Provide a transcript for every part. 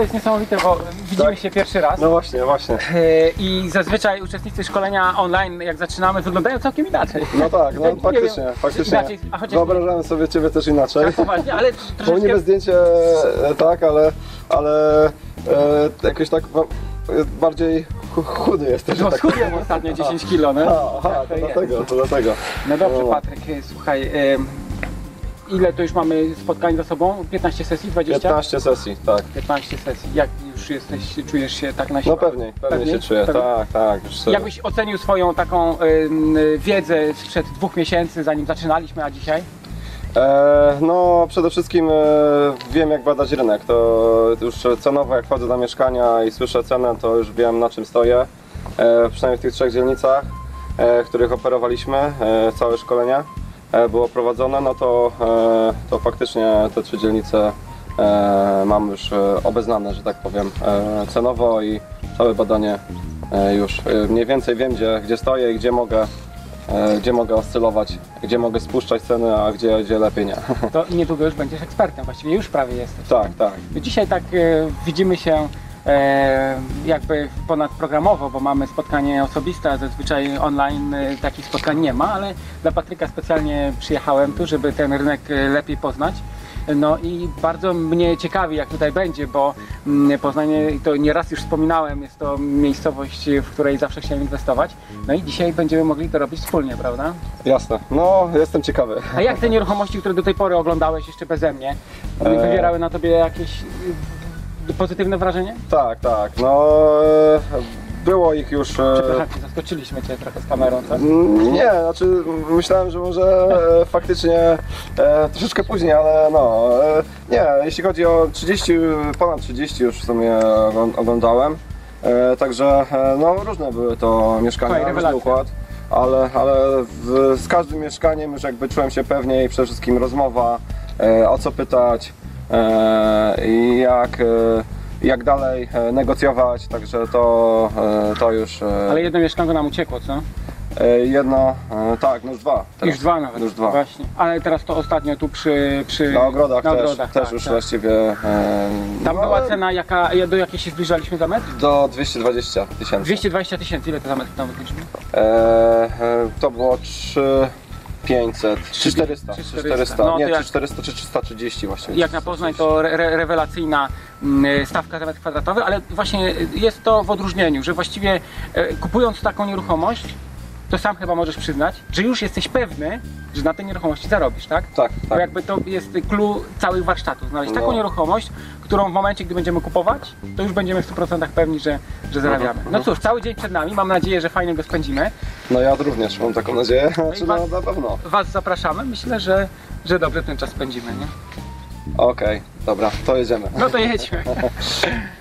To jest niesamowite, bo widzimy Tak. się pierwszy raz. No właśnie, właśnie. E, I zazwyczaj uczestnicy szkolenia online, jak zaczynamy, wyglądają całkiem inaczej. No tak, no Tak, nie faktycznie, wiem, faktycznie. inaczej, a chociaż- Wyobrażałem sobie ciebie też inaczej. Tak, poważnie, ale Bo troszeczkę... niby zdjęcie e, tak, ale, ale e, jakoś tak bardziej chu- chudy jesteś. No tak schudłem ostatnio 10 kilo, no. Aha, Tak, to jest. dlatego, to dlatego. No dobrze, No. Patryk, e, słuchaj, em, ile to już mamy spotkań za sobą? 15 sesji, 20? 15 sesji, tak. 15 sesji. Jak już jesteś, czujesz się tak na No siłę? pewnie, pewnie Pewnie? się czuję, Pewnie? tak, tak. Jakbyś ocenił swoją taką em, wiedzę sprzed dwóch miesięcy, zanim zaczynaliśmy, a dzisiaj? E, no przede wszystkim e, wiem jak badać rynek, to już cenowo jak wchodzę do mieszkania i słyszę cenę, to już wiem na czym stoję. E, przynajmniej w tych trzech dzielnicach, e, w których operowaliśmy, e, całe szkolenie e, było prowadzone, no to, e, to faktycznie te trzy dzielnice e, mam już obeznane, że tak powiem, cenowo i całe badanie już mniej więcej wiem gdzie, gdzie stoję i gdzie mogę gdzie mogę oscylować, gdzie mogę spuszczać ceny, a gdzie, gdzie lepiej nie. To niedługo już będziesz ekspertem, właściwie już prawie jesteś. tak, tak. Dzisiaj tak widzimy się jakby ponadprogramowo, bo mamy spotkanie osobiste, a zazwyczaj online e, takich spotkań nie ma, ale dla Patryka specjalnie przyjechałem tu, żeby ten rynek e, lepiej poznać. No i bardzo mnie ciekawi, jak tutaj będzie, bo mm, Poznanie, to nieraz już wspominałem, jest to miejscowość, w której zawsze chciałem inwestować. No i dzisiaj będziemy mogli to robić wspólnie, prawda? Jasne. No, jestem ciekawy. A jak te nieruchomości, które do tej pory oglądałeś jeszcze beze mnie, wywierały na tobie jakieś pozytywne wrażenie? Tak, tak. No, e, było ich już. e, Przepraszam, cię, zaskoczyliśmy cię trochę z kamerą, co? mm, Nie, znaczy myślałem, że może e, faktycznie e, troszeczkę później, ale no, e, nie, jeśli chodzi o 30, ponad 30 już w sumie oglą- oglądałem, e, także e, no różne były to mieszkania, Słuchaj, różny układ, ale, ale w, z każdym mieszkaniem już jakby czułem się pewniej, przede wszystkim rozmowa, e, o co pytać e, jak, e, jak dalej e, negocjować, także to, e, to już e, Ale jedno mieszkanko nam uciekło, co? e, jedno, e, tak, no już dwa. teraz. Już dwa nawet. Już dwa. Właśnie. Ale teraz to ostatnio tu przy... przy Na ogrodach, na też, ogrodach, też tak, już tak. właściwie e, Tam no, była cena, jaka, do jakiej się zbliżaliśmy za metr? do 220 tysięcy. 220 tysięcy, ile to za metr tam wyliczymy? E, e, to było 3 500, 3 400, 3 400, No, nie, jak- 3 400 czy 330 właśnie. Jak na Poznań to re, re, rewelacyjna mm, stawka za metr kwadratowy, ale właśnie jest to w odróżnieniu, że właściwie e, kupując taką nieruchomość, to sam chyba możesz przyznać, że już jesteś pewny, że na tej nieruchomości zarobisz, tak? Tak, Bo tak. jakby to jest clue całych warsztatów, znaleźć taką No. nieruchomość, którą w momencie, gdy będziemy kupować, to już będziemy w 100% pewni, że, że zarabiamy. No cóż, cały dzień przed nami, mam nadzieję, że fajnie go spędzimy. No ja również mam taką nadzieję, znaczy no was- na pewno. Was zapraszamy, myślę, że, że dobrze ten czas spędzimy, nie? Okej, dobra, to jedziemy. No to jedźmy.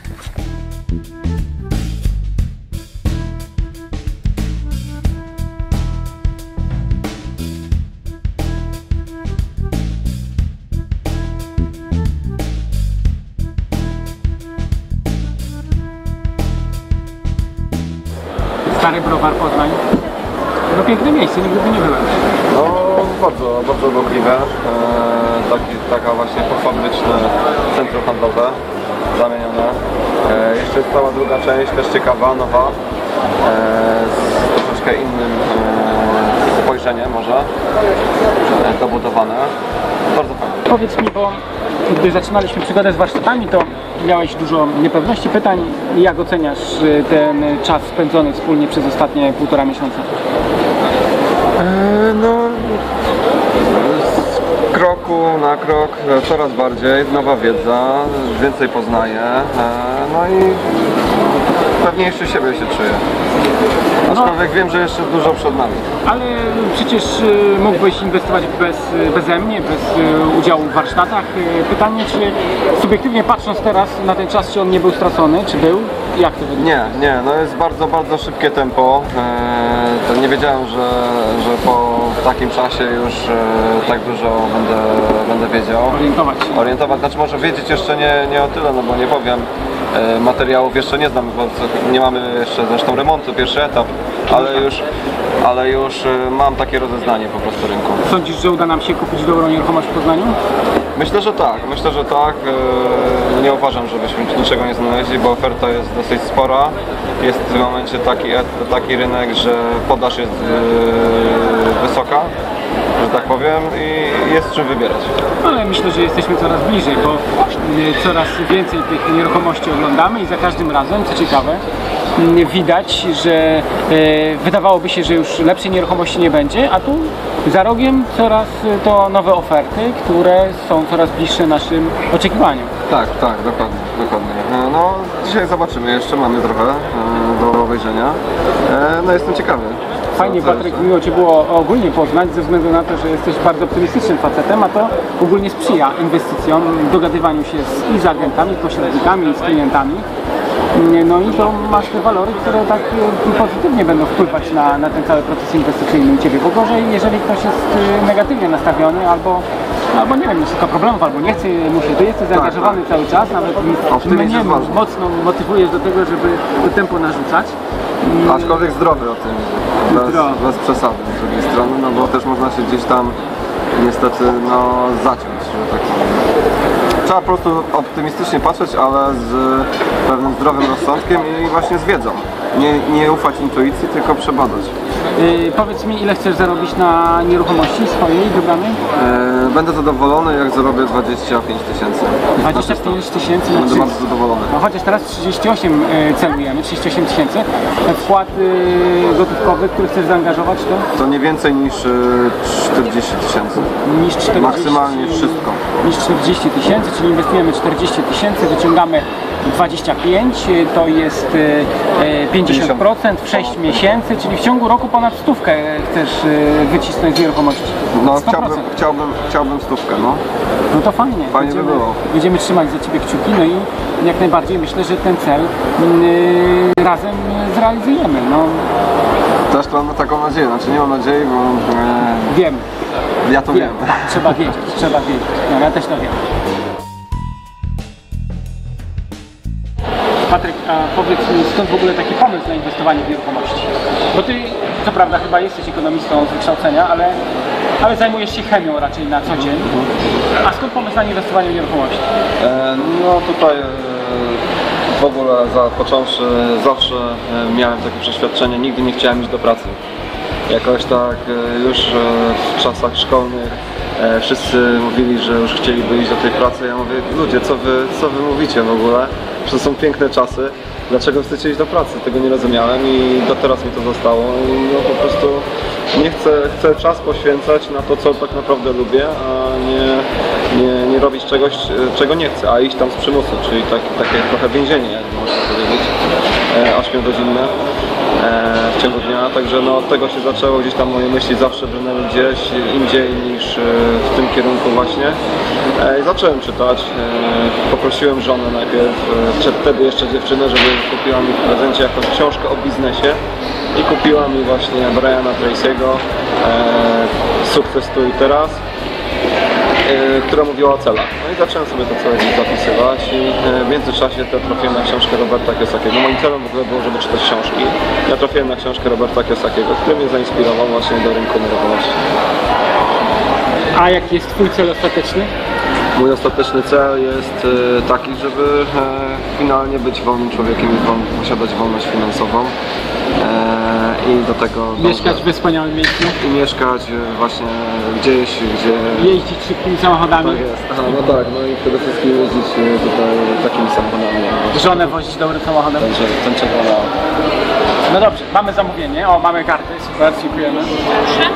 Stary browar Poznań. No piękne miejsce, nigdy tu nie byłem. No bardzo, bardzo ruchliwe. E, taki, taka właśnie pofabryczne centrum handlowe zamienione. E, jeszcze jest cała druga część, też ciekawa, nowa. E, z troszeczkę innym e, spojrzeniem może e, dobudowane. Bardzo fajne. Powiedz mi, bo gdy zaczynaliśmy przygodę z warsztatami, to miałeś dużo niepewności, pytań. Jak oceniasz y, ten czas spędzony wspólnie przez ostatnie półtora miesiąca? E, No, z kroku na krok coraz bardziej, nowa wiedza, więcej poznaję, e, no i pewniejszy siebie się czuję. Aczkolwiek wiem, że jeszcze dużo przed nami. Ale przecież y, mógłbyś inwestować bez, beze mnie, bez y, udziału w warsztatach. Y, Pytanie, czy subiektywnie patrząc teraz na ten czas, czy on nie był stracony, czy był? Jak to wygląda? Nie, nie, no jest bardzo, bardzo szybkie tempo. E, nie wiedziałem, że, że po takim czasie już e, tak dużo będę, będę wiedział. Orientować się. orientować, znaczy może wiedzieć jeszcze nie, nie o tyle, no bo nie powiem, materiałów jeszcze nie znam, nie mamy jeszcze zresztą remontu, pierwszy etap, ale już, ale już e, mam takie rozeznanie po prostu rynku. Sądzisz, że uda nam się kupić dobrą nieruchomość w Poznaniu? Myślę, że tak, myślę, że tak. E, Nie uważam, żebyśmy niczego nie znaleźli, bo oferta jest dosyć spora. Jest w tym momencie taki, taki rynek, że podaż jest e, wysoka, i jest czym wybierać. Ale myślę, że jesteśmy coraz bliżej, bo y, coraz więcej tych nieruchomości oglądamy i za każdym razem, co ciekawe, widać, że y, wydawałoby się, że już lepszej nieruchomości nie będzie, a tu za rogiem coraz y, to nowe oferty, które są coraz bliższe naszym oczekiwaniom. Tak, tak, dokładnie, dokładnie. E, No, dzisiaj zobaczymy jeszcze, mamy trochę e, do obejrzenia. E, No, jestem ciekawy. Fajnie Patryk, miło Cię było ogólnie poznać ze względu na to, że jesteś bardzo optymistycznym facetem, a to ogólnie sprzyja inwestycjom, dogadywaniu się z, i z agentami, pośrednikami, i z klientami. No i to masz te walory, które tak e, pozytywnie będą wpływać na, na ten cały proces inwestycyjny u Ciebie, bo gorzej, jeżeli ktoś jest e, negatywnie nastawiony albo Albo nie wiem, szuka problemów, albo nie chce mu się. Ty jesteś zaangażowany cały czas, nawet mnie ważny. mocno motywujesz do tego, żeby to tempo narzucać. Aczkolwiek zdrowy o tym, bez, bez przesady z drugiej strony, no bo też można się gdzieś tam niestety no, zaciąć, że tak. Trzeba po prostu optymistycznie patrzeć, ale z pewnym zdrowym rozsądkiem i właśnie z wiedzą. Nie, nie ufać intuicji, tylko przebadać. Yy, powiedz mi, ile chcesz zarobić na nieruchomości swojej wybranej? E, Będę zadowolony, jak zarobię 25 tysięcy. 25 tysięcy Będę bardzo zadowolony. No chociaż teraz 38 yy, celujemy, 38 tysięcy. Wkład yy, gotówkowy, który chcesz zaangażować, to To nie więcej niż e, 40 tysięcy. niż 40 Maksymalnie wszystko. Niż 40 tysięcy, czyli inwestujemy 40 tysięcy, wyciągamy 25, yy, to jest yy, yy, 50% w 6 miesięcy, czyli w ciągu roku ponad stówkę chcesz yy, wycisnąć z nieruchomości. No 100%. chciałbym, chciałbym, chciałbym stówkę, no. No to fajnie. Fajnie by będziemy, było. Będziemy trzymać za Ciebie kciuki, no i jak najbardziej myślę, że ten cel yy, razem zrealizujemy. No Też mam taką nadzieję, znaczy nie mam nadziei, bo e, wiem, ja to wiem. wiem. Tak, trzeba wiedzieć, trzeba wiedzieć. No, ja też to wiem. Patryk, a powiedz mi, skąd w ogóle taki pomysł na inwestowanie w nieruchomości? Bo Ty, co prawda, chyba jesteś ekonomistą z wykształcenia, ale, ale zajmujesz się chemią raczej na co dzień. A skąd pomysł na inwestowanie w nieruchomości? E, no tutaj e, w ogóle za, począwszy zawsze e, miałem takie przeświadczenie, nigdy nie chciałem iść do pracy. Jakoś tak e, już w czasach szkolnych wszyscy mówili, że już chcieliby iść do tej pracy. Ja mówię, ludzie, co wy, co wy mówicie w ogóle? Że są piękne czasy. Dlaczego chcecie iść do pracy? Tego nie rozumiałem i do teraz mi to zostało. I no po prostu nie chcę, chcę czas poświęcać na to, co tak naprawdę lubię, a nie, nie, nie robić czegoś, czego nie chcę, a iść tam z przymusu, czyli tak, takie trochę więzienie, można powiedzieć, e, 8-godzinne e, w ciągu dnia, także no, od tego się zaczęło, gdzieś tam moje myśli zawsze brnęły gdzieś indziej niż e, w tym kierunku właśnie. E, I zacząłem czytać, e, poprosiłem żonę najpierw, e, przed wtedy jeszcze dziewczynę, żeby kupiła mi w prezencie jakąś książkę o biznesie i kupiła mi właśnie Briana Tracy'ego e, Sukces tu i teraz e, która mówiła o celach. No i zacząłem sobie to całe gdzieś zapisywać i e, w międzyczasie to trafiłem na książkę Roberta Kiosakiego. Moim celem w ogóle było, żeby czytać książki. Ja trafiłem na książkę Roberta Kiosakiego, który mnie zainspirował właśnie do rynku nieruchomości. A jaki jest Twój cel ostateczny? Mój ostateczny cel jest e, taki, żeby e, finalnie być wolnym człowiekiem i posiadać wolność finansową e, i do tego Mieszkać dążę. we wspaniałym miejscu, i mieszkać e, właśnie gdzieś, gdzie jeździć szybkimi samochodami, Tak jest. Aha, no tak, no i przede wszystkim jeździć e, tutaj takimi samochodami. żonę wozić dobrym samochodem. Cze- ten czerwony auto. No dobrze, mamy zamówienie, o mamy karty, super, dziękujemy. Proszę.